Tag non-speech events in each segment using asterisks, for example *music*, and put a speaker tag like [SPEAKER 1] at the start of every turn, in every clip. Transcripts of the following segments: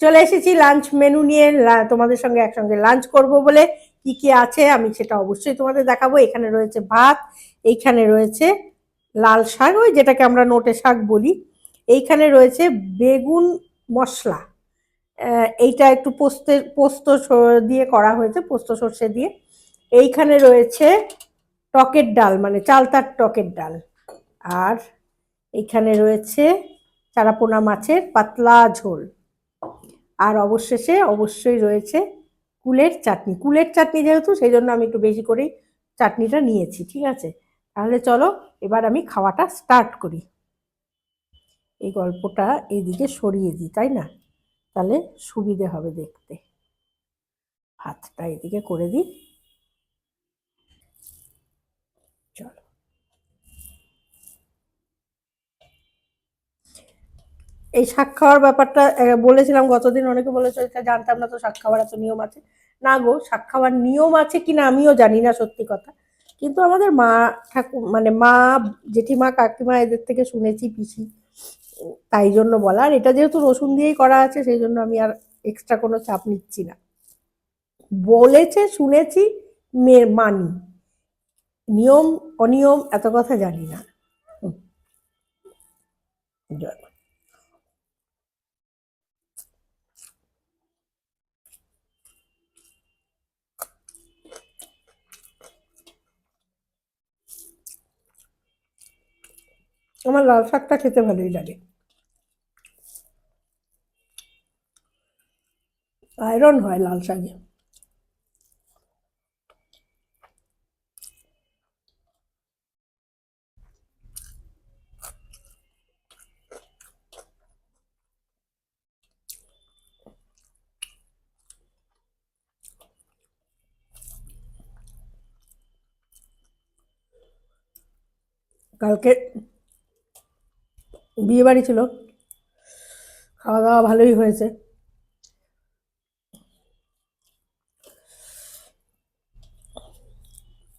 [SPEAKER 1] চলে এসেছি lunch menu নিয়ে তোমাদের সঙ্গে একসঙ্গে লাঞ্চ করব বলে কি কি আছে আমি সেটা অবশ্যই তোমাদের দেখাবো। এখানে রয়েছে ভাত, এইখানে রয়েছে লাল শাক, ওই যেটাকে আমরা নোটে শাক বলি। এইখানে রয়েছে বেগুন মশলা। এইটা একটু পোস্তের পোস্ত দিয়ে করা হয়েছে, পোস্ত সর্ষে দিয়ে। এইখানে রয়েছে টকের ডাল মানে চালতার টকের ডাল। আর এইখানে রয়েছে চারাপোনা মাছের পাতলা ঝোল। আর অবশেষে অবশ্যই রয়েছে কুলের চাটনি। কুলের চাটনি যেহেতু সেই জন্য আমি একটু বেশি করেই চাটনিটা নিয়েছি, ঠিক আছে? তাহলে চলো, এবার আমি খাওয়াটা স্টার্ট করি। এই গল্পটা এইদিকে সরিয়ে দিই, তাই না? তাহলে সুবিধে হবে দেখতে। হাতটা এদিকে করে দিই চলো এই শাক খাওয়ার ব্যাপারটা বলেছিলাম গতদিন, অনেকে বলেছে, এটা জানতাম না তো শাক খাওয়ার এত নিয়ম আছে। না গো, শাক খাওয়ার নিয়ম আছে কিনা আমিও জানি না সত্যি কথা। কিন্তু আমাদের মা ঠাকুর মানে মা, জেঠিমা, কাকিমা এদের থেকে শুনেছি পিসি, তাই জন্য বলা। আর এটা যেহেতু রসুন দিয়েই করা আছে, সেই জন্য আমি আর এক্সট্রা কোনো চাপ নিচ্ছি না। বলেছে, শুনেছি মেয়ের মানি। নিয়ম, অনিয়ম, এত কথা জানি না। জয় মা। আমার লাল শাকটা খেতে ভালোই লাগে। আয়রন হয় লাল শাকে কালকে বিয়ে বাড়ি ছিল। খাওয়া দাওয়া ভালোই হয়েছে।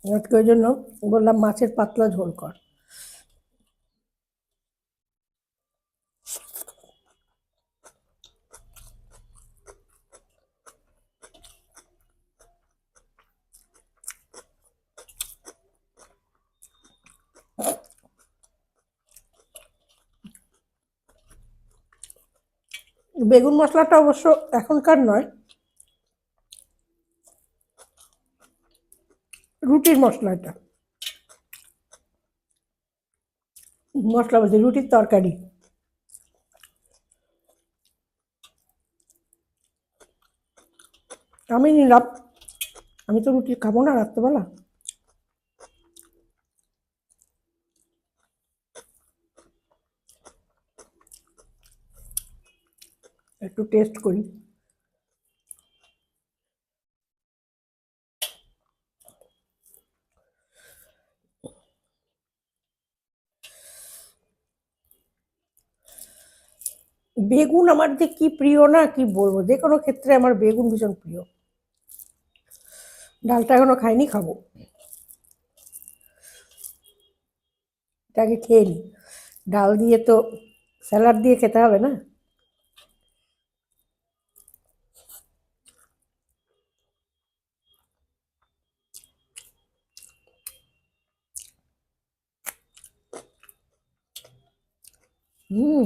[SPEAKER 1] আজকে ওই জন্য বললাম মাছের পাতলা ঝোল কর। বেগুন মশলাটা অবশ্য এখনকার নয়। রুটির মশলা এটা মশলা বলছি, রুটির তরকারি। আমি নিলাম। আমি তো রুটি খাব না রাত্রেবেলা। একটু টেস্ট করি। বেগুন আমার যে কি প্রিয় না, কি বলব? যে কোনো ক্ষেত্রে আমার বেগুন ভীষণ প্রিয়। ডালটা এখনও খাইনি, খাব। এটাকে খেয়ে নি। ডাল দিয়ে তো স্যালাড দিয়ে খেতে হবে না? হুম।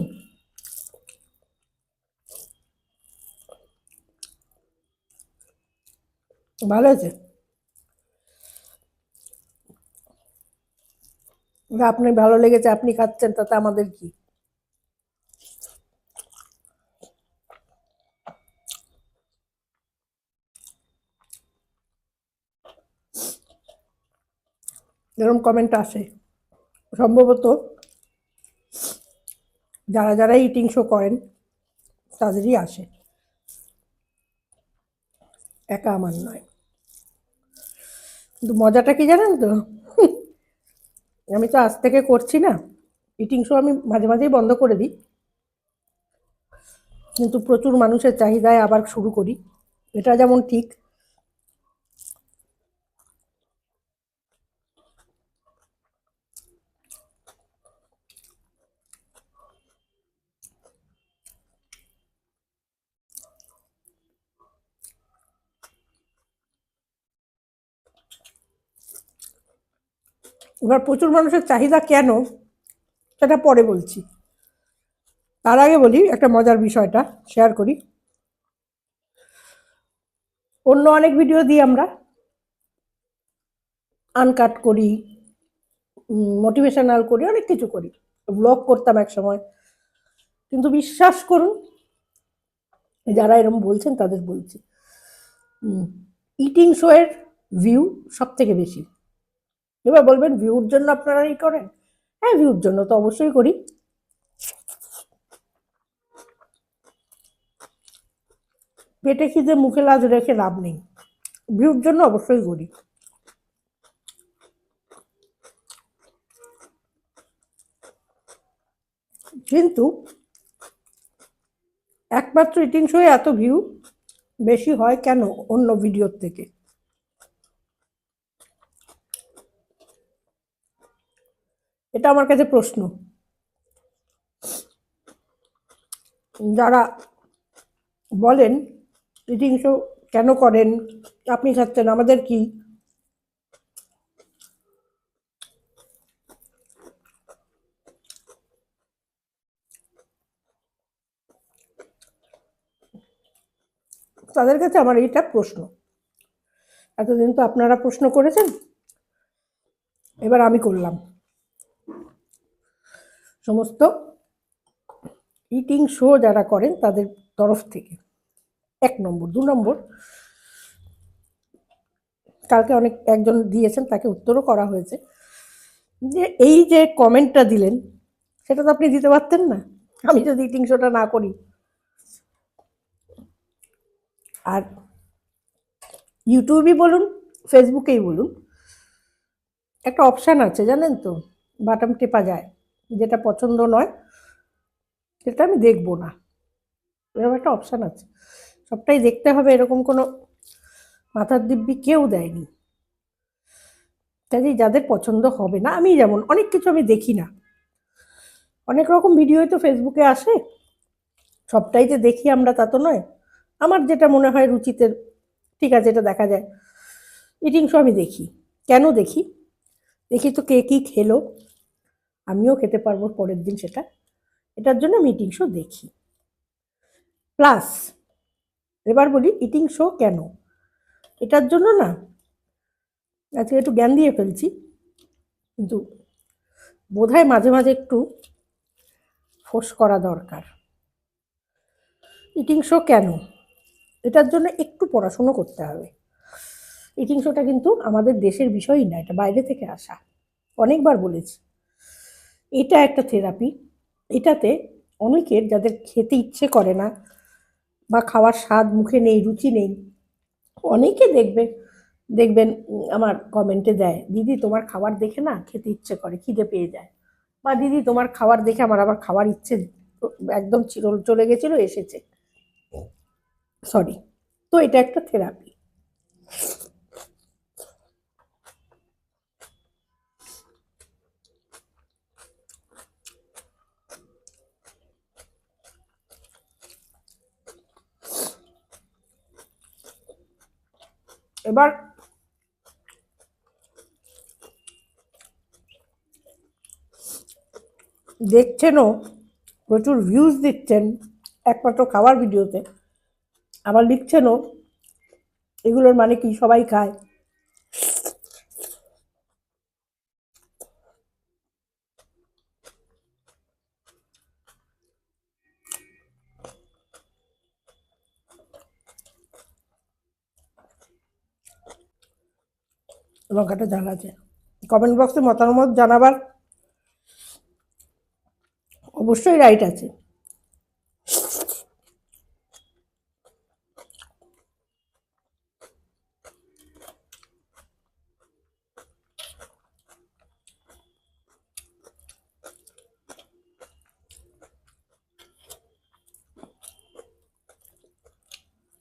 [SPEAKER 1] ভালো আছে আপনি ভালো লেগেছে, আপনি খাচ্ছেন, তাতে আমাদের কি? এরকম কমেন্ট আসে, সম্ভবত যারা যারা ইটিং শো করেন, তাদেরই আসে। একা আমার নয়। কিন্তু মজাটা কি জানেন তো? *laughs* আমি তো আজ থেকে করছি না। ইটিং শো আমি মাঝে মাঝেই বন্ধ করে দিই। কিন্তু প্রচুর মানুষের চাহিদায় আবার শুরু করি। এটা যেমন ঠিক এবার প্রচুর মানুষের চাহিদা কেন? সেটা পরে বলছি। তার আগে বলি, একটা মজার বিষয়টা শেয়ার করি। অন্য অনেক ভিডিও দিই আমরা। আনকাট করি মোটিভেশনাল করি, অনেক কিছু করি। ব্লগ করতাম এক সময়। কিন্তু বিশ্বাস করুন, যারা এরকম বলছেন তাদের বলছি ইটিং শোয়ের ভিউ সব থেকে বেশি। এবার বলবেন, ভিউর জন্য আপনারা এই করেন? হ্যাঁ ভিউর জন্য তো অবশ্যই করি। পেটে খিদে, মুখে লাজ রেখে লাভ নেই। ভিউর জন্য অবশ্যই করি। কিন্তু একমাত্র ইটিং শোয়ে এত ভিউ বেশি হয় কেন অন্য ভিডিওর থেকে? এটা আমার কাছে প্রশ্ন। যারা বলেন ইটিং শো কেন করেন? আপনি খাচ্ছেন আমাদের কি? তাদের কাছে আমার এইটা প্রশ্ন। এতদিন তো আপনারা প্রশ্ন করেছেন। এবার আমি করলাম। সমস্ত ইটিং শো যারা করেন তাদের তরফ থেকে। এক নম্বর, দু নম্বর, কালকে অনেক একজন দিয়েছেন, তাকে উত্তরও করা হয়েছে। যে এই যে কমেন্টটা দিলেন, সেটা তো আপনি দিতে পারতেন না। আমি যদি ইটিং শোটা না করি। আর ইউটিউবই বলুন ফেসবুকেই বলুন, একটা অপশান আছে, জানেন তো? বাটাম টেপা যায়। যেটা পছন্দ নয়, সেটা আমি দেখব না। এরকম একটা অপশান আছে। সবটাই দেখতে হবে, এরকম কোনো মাথার দিব্যি কেউ দেয়নি। কাজেই যাদের পছন্দ হবে না, আমি যেমন, অনেক কিছু আমি দেখি না। অনেক রকম ভিডিওই তো ফেসবুকে আসে। সবটাই যে দেখি আমরা তা তো নয়। আমার যেটা মনে হয় রুচিতে, ঠিক আছে, এটা দেখা যায়। ইটিং শো আমি দেখি। কেন দেখি? দেখি তো কে কী খেলো। আমিও খেতে পারব পরের দিন সেটা। এটার জন্য আমি ইটিং শো দেখি। প্লাস এবার বলি ইটিং শো কেন? এটার জন্য না, আজকে একটু জ্ঞান দিয়ে ফেলছি, কিন্তু বোধহয় মাঝে মাঝে একটু ফোর্স করা দরকার। ইটিং শো কেন? এটার জন্য একটু পড়াশুনো করতে হবে। ইটিং শোটা কিন্তু আমাদের দেশের বিষয়ই না, এটা বাইরে থেকে আসা। অনেকবার বলেছি। এটা একটা থেরাপি এটাতে অনেকের যাদের খেতে ইচ্ছে করে না বা খাওয়ার স্বাদ মুখে নেই রুচি নেই অনেকে দেখবে দেখবেন আমার কমেন্টে দেয় দিদি তোমার খাবার দেখে না খেতে ইচ্ছে করে খিদে পেয়ে যায়। বা দিদি তোমার খাবার দেখে আমার আবার খাওয়ার ইচ্ছে একদম চিরল চলে গেছিল এসেছে। সরি তো এটা একটা থেরাপি এবার দেখছেনও, প্রচুর ভিউজ দিচ্ছেন একমাত্র খাওয়ার ভিডিওতে আবার লিখছেনও, এগুলোর মানে কি সবাই খায়। লঙ্কাটা আছে। কমেন্ট বক্সে মতামত জানাবার অবশ্যই রাইট আছে।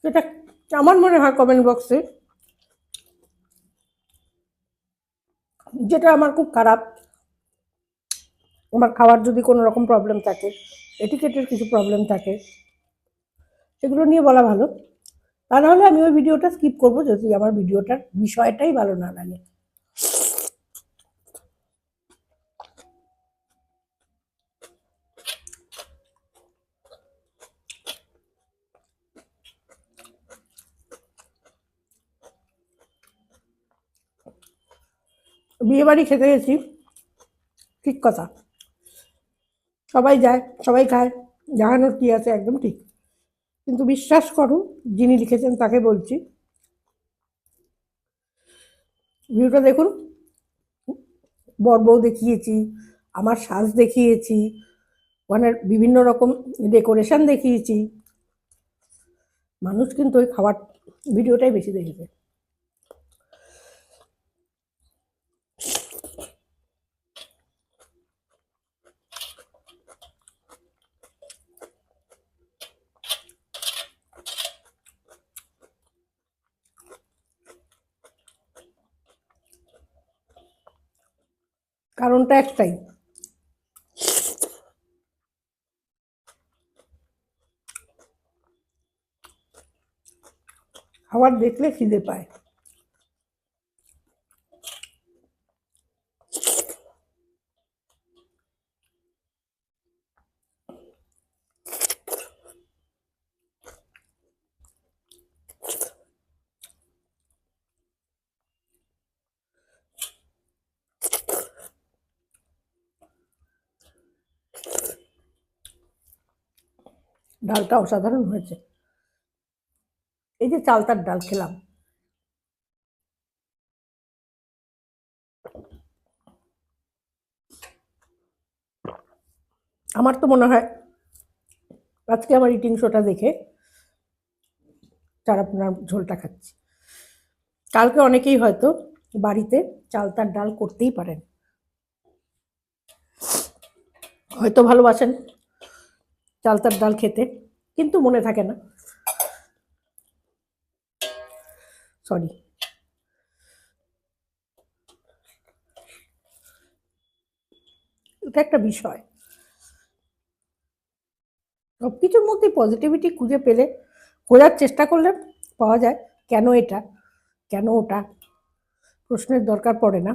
[SPEAKER 1] সেটা আমার মনে হয় কমেন্ট বক্সে যেটা আমার খুব খারাপ, আমার খাওয়ার যদি কোনো রকম প্রবলেম থাকে এটিকেটের কিছু প্রবলেম থাকে, সেগুলো নিয়ে বলা ভালো। তা নাহলে আমি ওই ভিডিওটা স্কিপ করব যদি আমার ভিডিওটার বিষয়টাই ভালো না লাগে। বিয়ে বাড়ি খেতে গেছি। ঠিক কথা। সবাই যায়, সবাই খায়, জানানোর কী আছে একদম ঠিক। কিন্তু বিশ্বাস করুন যিনি লিখেছেন তাকে বলছি। ভিডিওটা দেখুন। বর বউ দেখিয়েছি, আমার সাজ দেখিয়েছি ওখানে বিভিন্ন রকম ডেকোরেশন দেখিয়েছি। মানুষ কিন্তু ওই খাবার ভিডিওটাই বেশি দেখেছে কারণটা একটাই খাবার দেখলে খিদে পায় ডালটা অসাধারণ হয়েছে। এই যে চালতার ডাল খেলাম। আমার তো মনে হয় আজকে আমার ইটিং শোটা দেখে চারাপোনার ঝোলটা খাচ্ছি। কালকে অনেকেই হয়তো বাড়িতে চালতার ডাল করতেই পারেন। হয়তো ভালোবাসেন। চালতার ডাল খেতে, কিন্তু মনে থাকে না। সরি এটা একটা বিষয়। সব কিছুর মধ্যে পজিটিভিটি খুঁজে পেলে খোঁজার চেষ্টা করলে পাওয়া যায়, কেন এটা? কেন ওটা? প্রশ্নের দরকার পড়ে না।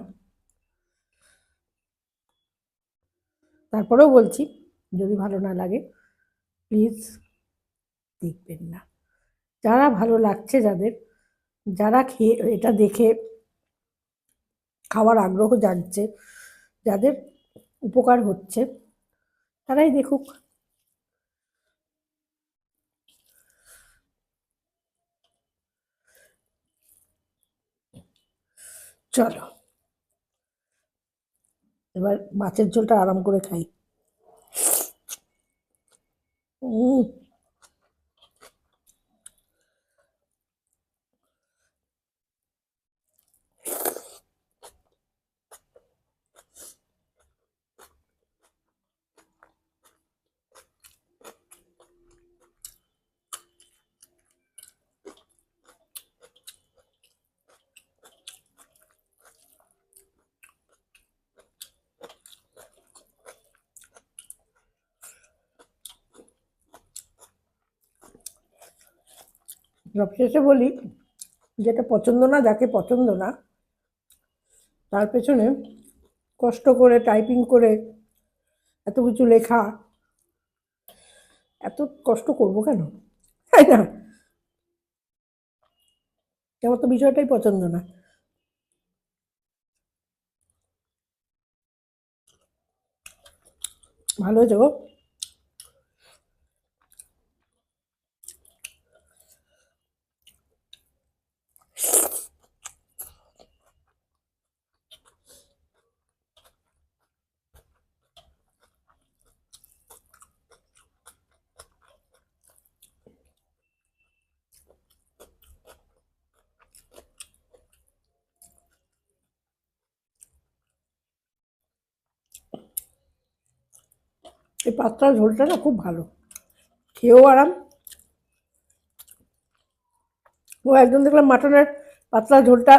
[SPEAKER 1] তারপরেও বলছি, যদি ভালো না লাগে প্লিজ দেখবেন না। যারা ভালো লাগছে যাদের, যারা খেয়ে, এটা দেখে খাওয়ার আগ্রহ জাগছে, যাদের উপকার হচ্ছে, তারাই দেখুক। চলো। এবার মাছের ঝোলটা আরাম করে খাই। সবশেষে বলি, যেটা পছন্দ না, যাকে পছন্দ না, তার পেছনে কষ্ট করে টাইপিং করে, এত কিছু লেখা, এত কষ্ট করব কেন? তাই না? আমার তো বিষয়টাই পছন্দ না। ভালো হয়েছে গো। এই পাতলা ঝোলটা না খুব ভালো। খেয়েও আরাম। ও একজন দেখলাম মাটনের পাতলা ঝোলটা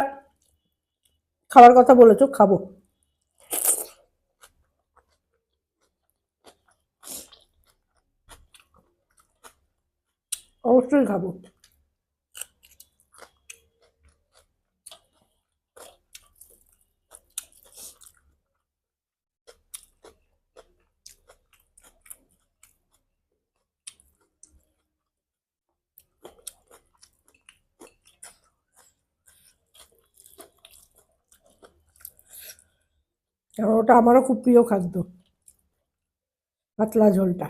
[SPEAKER 1] খাওয়ার কথা বলেছ, খাব। অবশ্যই খাব। ওটা আমারও খুব প্রিয় খাদ্য। পাতলা ঝোলটা।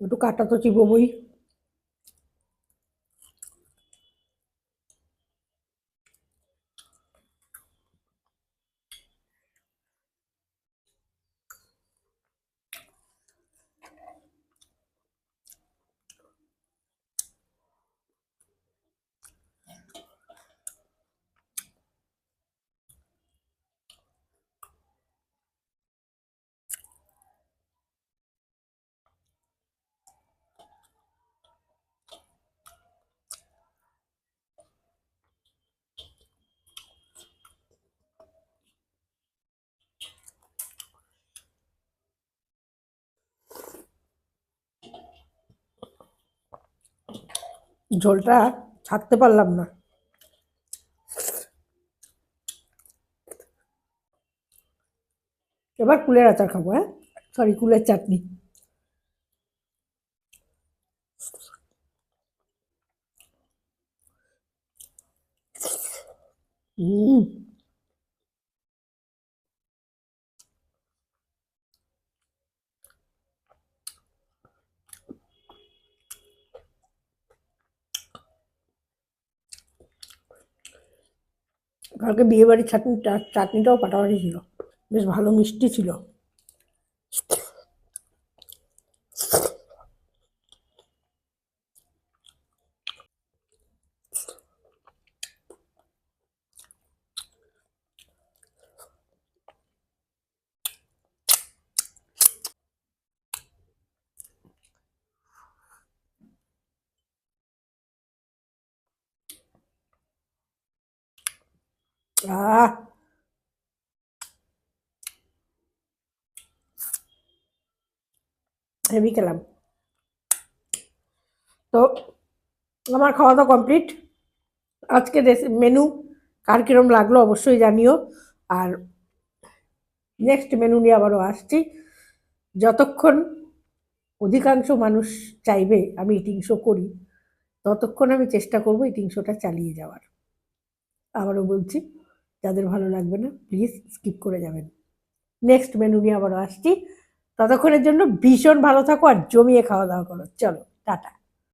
[SPEAKER 1] একটু কাটা তো চিবোবই। ঝোলটা ছাড়তে পারলাম না। এবার কুলের আচার খাব হ্যাঁ? সরি কুলের চাটনি। হুম কালকে বিয়েবাড়ির চাটনি চাটনিটাও পাটাপাটি ছিল। বেশ ভালো মিষ্টি ছিল। হেভি খেলাম। তো আমার খাওয়া দাওয়া কমপ্লিট আজকে মেনু কার কিরম লাগল অবশ্যই জানিও। আর নেক্সট মেনু নিয়ে আবারও আসছি। যতক্ষণ অধিকাংশ মানুষ চাইবে আমি ইটিং শো করি, ততক্ষণ আমি চেষ্টা করব ইটিং শোটা চালিয়ে যাওয়ার। আবারও বলছি, যাদের ভালো লাগবে না প্লিজ স্কিপ করে যাবেন। নেক্সট মেনু নিয়ে আবারও আসছি। ততক্ষণের জন্য ভীষণ ভালো থাকো আর জমিয়ে খাওয়া দাওয়া করো। চলো টাটা।